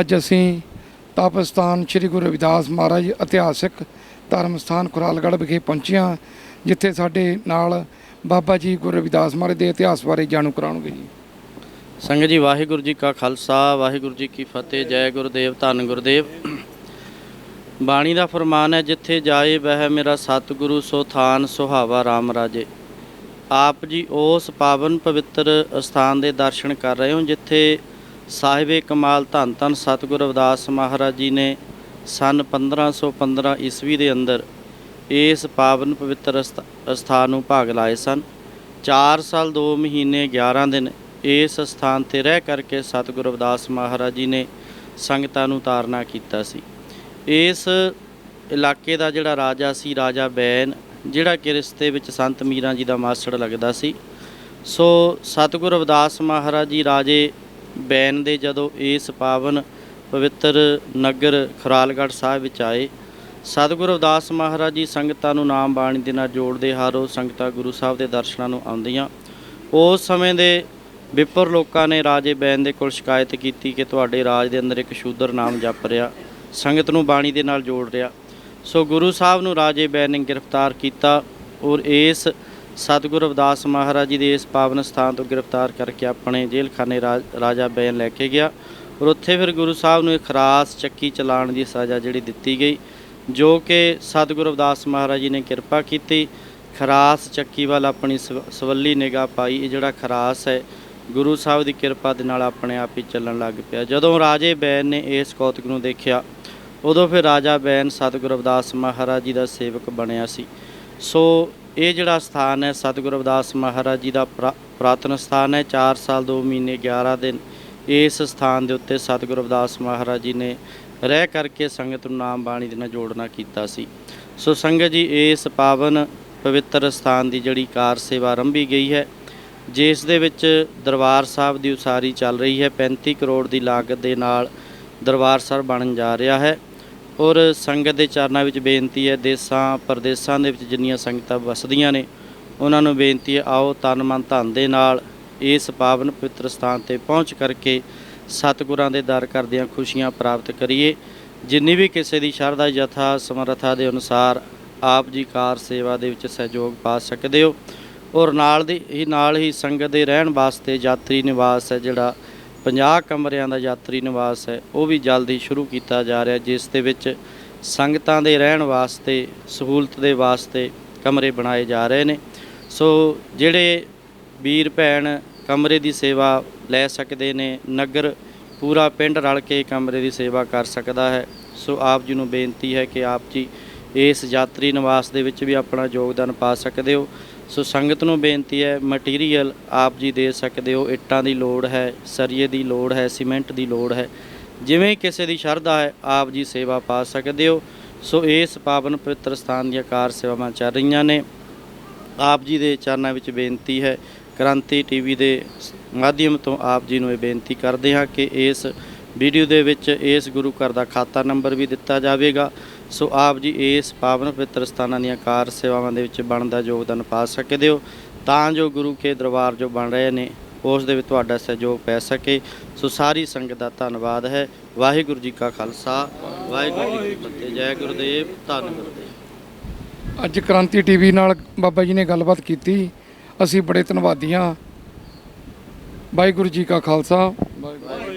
ਅੱਜ ਅਸੀਂ ਤਪਸਥਾਨ ਸ੍ਰੀ ਗੁਰੂ ਰਵਿਦਾਸ ਮਹਾਰਾਜ ਇਤਿਹਾਸਿਕ ਧਰਮ ਸਥਾਨ ਖੁਰਾਲਗੜ੍ਹ ਵਿਖੇ ਪਹੁੰਚੇ ਹਾਂ, ਜਿੱਥੇ ਸਾਡੇ ਨਾਲ ਬਾਬਾ ਜੀ ਗੁਰੂ ਰਵਿਦਾਸ ਮਹਾਰਾਜ ਦੇ ਇਤਿਹਾਸ ਬਾਰੇ ਜਾਣੂ ਕਰਾਉਣਗੇ ਜੀ। ਸੰਗਤ ਜੀ, ਵਾਹਿਗੁਰੂ ਜੀ ਕਾ ਖਾਲਸਾ, ਵਾਹਿਗੁਰੂ ਜੀ ਕੀ ਫਤਿਹ, ਜੈ ਗੁਰਦੇਵ, ਧੰਨ ਗੁਰਦੇਵ। ਬਾਣੀ ਦਾ ਫਰਮਾਨ ਹੈ, ਜਿੱਥੇ ਜਾਏ ਬਹਿ ਮੇਰਾ ਸਤਿਗੁਰੂ, ਸੋ ਥਾਨ ਸੁਹਾਵਾ RAM ਰਾਜੇ। ਆਪ ਜੀ ਉਸ ਪਾਵਨ ਪਵਿੱਤਰ ਸਥਾਨ ਦੇ ਦਰਸ਼ਨ ਕਰ ਰਹੇ ਹੋ, ਜਿੱਥੇ ਸਾਹਿਬੇ ਕਮਾਲ ਧੰਨ ਧੰਨ ਸਤਿਗੁਰ ਅਵਦਾਸ ਮਹਾਰਾਜ ਜੀ ਨੇ ਸਨ 1515 ਈਸਵੀ ਦੇ ਅੰਦਰ ਇਸ ਪਾਵਨ ਪਵਿੱਤਰ ਅਸਥ- ਅਸਥਾਨ ਨੂੰ ਭਾਗ ਲਾਏ ਸਨ। 4 ਸਾਲ 2 ਮਹੀਨੇ 11 ਦਿਨ ਇਸ ਸਥਾਨ ਤੇ ਰਹਿ ਕਰਕੇ ਸਤਿਗੁਰ ਅਵਦਾਸ ਮਹਾਰਾਜ ਜੀ ਨੇ ਸੰਗਤਾਂ ਨੂੰ ਤਾਰਨਾ ਕੀਤਾ ਸੀ। ਇਸ ਇਲਾਕੇ ਦਾ ਜਿਹੜਾ ਰਾਜਾ ਸੀ, ਰਾਜਾ ਬੈਨ, ਜਿਹੜਾ ਕਿ ਰਿਸ਼ਤੇ ਵਿੱਚ ਸੰਤ ਮੀਰਾਂ ਜੀ ਦਾ ਮਾਸੜ ਲੱਗਦਾ ਸੀ। ਸੋ ਸਤਿਗੁਰ ਅਵਦਾਸ ਮਹਾਰਾਜ ਜੀ ਰਾਜੇ ਬੈਨ ਦੇ ਜਦੋਂ ਇਸ ਪਾਵਨ ਪਵਿੱਤਰ ਨਗਰ ਖਰਾਲਗੜ੍ਹ ਸਾਹਿਬ ਵਿੱਚ ਆਏ, ਸਤਿਗੁਰੂ ਅਵਦਾਸ ਮਹਾਰਾਜ ਜੀ ਸੰਗਤਾਂ ਨੂੰ ਨਾਮ ਬਾਣੀ ਦੇ ਨਾਲ ਜੋੜਦੇ ਹਰ ਰੋਜ਼ ਸੰਗਤਾਂ ਗੁਰੂ ਸਾਹਿਬ ਦੇ ਦਰਸ਼ਨਾਂ ਨੂੰ ਆਉਂਦੀਆਂ। ਉਸ ਸਮੇਂ ਦੇ ਵਿਪਰ ਲੋਕਾਂ ਨੇ ਰਾਜੇ ਬੈਨ ਦੇ ਕੋਲ ਸ਼ਿਕਾਇਤ ਕੀਤੀ ਕਿ ਤੁਹਾਡੇ ਰਾਜ ਦੇ ਅੰਦਰ ਇੱਕ ਸ਼ੂਦਰ ਨਾਮ ਜਪ ਰਿਹਾ, ਸੰਗਤ ਨੂੰ ਬਾਣੀ ਦੇ ਨਾਲ ਜੋੜ ਰਿਹਾ। ਸੋ ਗੁਰੂ ਸਾਹਿਬ ਨੂੰ ਰਾਜੇ ਬੈਨ ਨੇ ਗ੍ਰਿਫਤਾਰ ਕੀਤਾ ਔਰ ਇਸ ਸਤਿਗੁਰੂ ਅਵਦਾਸ ਮਹਾਰਾਜ ਜੀ ਦੇ ਇਸ ਪਾਵਨ ਸਥਾਨ ਤੋਂ ਗ੍ਰਿਫਤਾਰ ਕਰਕੇ ਆਪਣੇ ਜੇਲ੍ਹਖਾਨੇ ਰਾਜਾ ਬੈਨ ਲੈ ਕੇ ਗਿਆ ਔਰ ਉੱਥੇ ਫਿਰ ਗੁਰੂ ਸਾਹਿਬ ਨੂੰ ਇੱਕ ਖਰਾਸ ਚੱਕੀ ਚਲਾਉਣ ਦੀ ਸਜ਼ਾ ਜਿਹੜੀ ਦਿੱਤੀ ਗਈ, ਜੋ ਕਿ ਸਤਿਗੁਰੂ ਅਵਦਾਸ ਮਹਾਰਾਜ ਜੀ ਨੇ ਕਿਰਪਾ ਕੀਤੀ। ਖਰਾਸ ਚੱਕੀ ਵੱਲ ਆਪਣੀ ਸਵ- ਸਵੱਲੀ ਨਿਗਾਹ ਪਾਈ। ਇਹ ਜਿਹੜਾ ਖਰਾਸ ਹੈ, ਗੁਰੂ ਸਾਹਿਬ ਦੀ ਕਿਰਪਾ ਦੇ ਨਾਲ ਆਪਣੇ ਆਪ ਹੀ ਚੱਲਣ ਲੱਗ ਪਿਆ। ਜਦੋਂ ਰਾਜੇ ਬੈਨ ਨੇ ਇਸ ਕੌਤਕ ਨੂੰ ਦੇਖਿਆ, ਉਦੋਂ ਫਿਰ ਰਾਜਾ ਬੈਨ ਸਤਿਗੁਰੂ ਅਵਦਾਸ ਮਹਾਰਾਜ ਜੀ ਦਾ ਸੇਵਕ ਬਣਿਆ ਸੀ। ਸੋ ਇਹ ਜਿਹੜਾ ਸਥਾਨ ਹੈ, ਸਤਿਗੁਰੂ ਅਵਦਾਸ ਮਹਾਰਾਜ ਜੀ ਦਾ ਪ੍ਰਾ- ਪੁਰਾਤਨ ਸਥਾਨ ਹੈ। 4 ਸਾਲ 2 ਮਹੀਨੇ 11 ਦਿਨ ਇਸ ਸਥਾਨ ਦੇ ਉੱਤੇ ਸਤਿਗੁਰੂ ਅਵਦਾਸ ਮਹਾਰਾਜ ਜੀ ਨੇ ਰਹਿ ਕਰਕੇ ਸੰਗਤ ਨੂੰ ਨਾਮ ਬਾਣੀ ਦੇ ਨਾਲ ਜੋੜਨਾ ਕੀਤਾ ਸੀ। ਸੋ ਸੰਗਤ ਜੀ, ਇਸ ਪਾਵਨ ਪਵਿੱਤਰ ਸਥਾਨ ਦੀ ਜਿਹੜੀ ਕਾਰ ਸੇਵਾ ਆਰੰਭੀ ਗਈ ਹੈ, ਜਿਸ ਦੇ ਵਿੱਚ ਦਰਬਾਰ ਸਾਹਿਬ ਦੀ ਉਸਾਰੀ ਚੱਲ ਰਹੀ ਹੈ। 35 ਕਰੋੜ ਦੀ ਲਾਗਤ ਦੇ ਨਾਲ ਦਰਬਾਰ ਸਾਹਿਬ ਬਣਨ ਜਾ ਰਿਹਾ ਹੈ। ਔਰ ਸੰਗਤ ਦੇ ਚਰਨਾਂ ਵਿੱਚ ਬੇਨਤੀ ਹੈ, ਦੇਸਾਂ, ਪ੍ਰਦੇਸਾਂ ਦੇ ਵਿੱਚ ਜਿੰਨੀਆਂ ਸੰਗਤਾਂ ਵਸਦੀਆਂ ਨੇ, ਉਹਨਾਂ ਨੂੰ ਬੇਨਤੀ ਹੈ, ਆਓ ਤਨ ਮਨ ਧਨ ਦੇ ਨਾਲ ਇਸ ਪਾਵਨ ਪਵਿੱਤਰ ਸਥਾਨ ਤੇ ਪਹੁੰਚ ਕਰਕੇ ਸਤਿਗੁਰਾਂ ਦੇ ਦਰ ਕਰਦਿਆਂ ਖੁਸ਼ੀਆਂ ਪ੍ਰਾਪਤ ਕਰੀਏ। ਜਿੰਨੀ ਵੀ ਕਿਸੇ ਦੀ ਸ਼ਰਧਾ, ਯਥਾ, ਸਮਰੱਥਾ ਦੇ ਅਨੁਸਾਰ ਆਪ ਜੀ ਕਾਰ ਸੇਵਾ ਦੇ ਵਿੱਚ ਸਹਿਯੋਗ ਪਾ ਸਕਦੇ ਹੋ। ਔਰ ਨਾਲ ਦੀ, ਹੀ ਨਾਲ ਹੀ ਸੰਗਤ ਦੇ ਰਹਿਣ ਵਾਸਤੇ ਯਾਤਰੀ ਨਿਵਾਸ ਹੈ, ਜਿਹੜਾ 50 ਕਮਰਿਆਂ ਦਾ ਯਾਤਰੀ ਨਿਵਾਸ ਹੈ, ਉਹ ਵੀ ਜਲਦੀ ਸ਼ੁਰੂ ਕੀਤਾ ਜਾ ਰਿਹਾ, ਜਿਸ ਦੇ ਵਿੱਚ ਸੰਗਤਾਂ ਦੇ ਰਹਿਣ ਵਾਸਤੇ, ਸਹੂਲਤ ਦੇ ਵਾਸਤੇ ਕਮਰੇ ਬਣਾਏ ਜਾ ਰਹੇ ਨੇ। ਸੋ ਜਿਹੜੇ ਵੀਰ ਭੈਣ ਕਮਰੇ ਦੀ ਸੇਵਾ ਲੈ ਸਕਦੇ ਨੇ, ਨਗਰ ਪੂਰਾ ਪਿੰਡ ਰਲ ਕੇ ਕਮਰੇ ਦੀ ਸੇਵਾ ਕਰ ਸਕਦਾ ਹੈ। ਸੋ ਆਪ ਜੀ ਨੂੰ ਬੇਨਤੀ ਹੈ ਕਿ ਆਪ ਜੀ ਇਸ ਯਾਤਰੀ ਨਿਵਾਸ ਦੇ ਵਿੱਚ ਵੀ ਆਪਣਾ ਯੋਗਦਾਨ ਪਾ ਸਕਦੇ ਹੋ। ਸੋ ਸੰਗਤ ਨੂੰ ਬੇਨਤੀ ਹੈ ਮਟੀਰੀਅਲ ਆਪ ਜੀ ਦੇ ਸਕਦੇ ਹੋ। ਇੱਟਾਂ ਦੀ ਲੋੜ ਹੈ, ਸਰੀਏ ਦੀ ਲੋੜ ਹੈ, ਸੀਮੈਂਟ ਦੀ ਲੋੜ ਹੈ। ਜਿਵੇਂ ਕਿਸੇ ਦੀ ਸ਼ਰਧਾ ਹੈ, ਆਪ ਜੀ ਸੇਵਾ ਪਾ ਸਕਦੇ ਹੋ। ਸੋ ਇਸ ਪਾਵਨ ਪਵਿੱਤਰ ਸਥਾਨ ਦੀਆਂ ਕਾਰ ਸੇਵਾਵਾਂ ਚੱਲ ਰਹੀਆਂ ਨੇ। ਆਪ ਜੀ ਦੇ ਚਰਨਾਂ ਵਿੱਚ ਬੇਨਤੀ ਹੈ, ਕ੍ਰਾਂਤੀ ਟੀਵੀ ਦੇ ਮਾਧਿਅਮ ਤੋਂ ਆਪ ਜੀ ਨੂੰ ਇਹ ਬੇਨਤੀ ਕਰਦੇ ਹਾਂ ਕਿ ਇਸ ਵੀਡੀਓ ਦੇ ਵਿੱਚ ਇਸ ਗੁਰੂ ਘਰ ਦਾ ਖਾਤਾ ਨੰਬਰ ਵੀ ਦਿੱਤਾ ਜਾਵੇਗਾ। ਸੋ ਆਪ ਜੀ ਇਸ ਪਾਵਨ ਪਵਿੱਤਰ ਸਥਾਨਾਂ ਦੀਆਂ ਕਾਰ ਸੇਵਾਵਾਂ ਦੇ ਵਿੱਚ ਬਣਦਾ ਯੋਗਦਾਨ ਪਾ ਸਕਦੇ ਹੋ ਤਾਂ ਜੋ ਗੁਰੂ ਕੇ ਦਰਬਾਰ ਜੋ ਬਣ ਰਹੇ ਨੇ ਉਸ ਦੇ ਵਿੱਚ ਤੁਹਾਡਾ ਸਹਿਯੋਗ ਪੈ ਸਕੇ। ਸੋ ਸਾਰੀ ਸੰਗਤ ਦਾ ਧੰਨਵਾਦ ਹੈ। ਵਾਹਿਗੁਰੂ ਜੀ ਕਾ ਖਾਲਸਾ। ਵਾਹਿਗੁਰੂ ਜੀ ਕੀ ਫਤਿਹ। ਜੈ ਗੁਰਦੇਵ। ਧੰਨ ਗੁਰਦੇਵ। ਅੱਜ ਕ੍ਰਾਂਤੀ ਟੀਵੀ ਨਾਲ ਬਾਬਾ ਜੀ ਨੇ ਗੱਲਬਾਤ ਕੀਤੀ। ਅਸੀਂ ਬੜੇ ਧੰਨਵਾਦੀ ਹਾਂ। ਵਾਹਿਗੁਰੂ ਜੀ ਕਾ ਖਾਲਸਾ। ਵਾਹਿਗੁਰੂ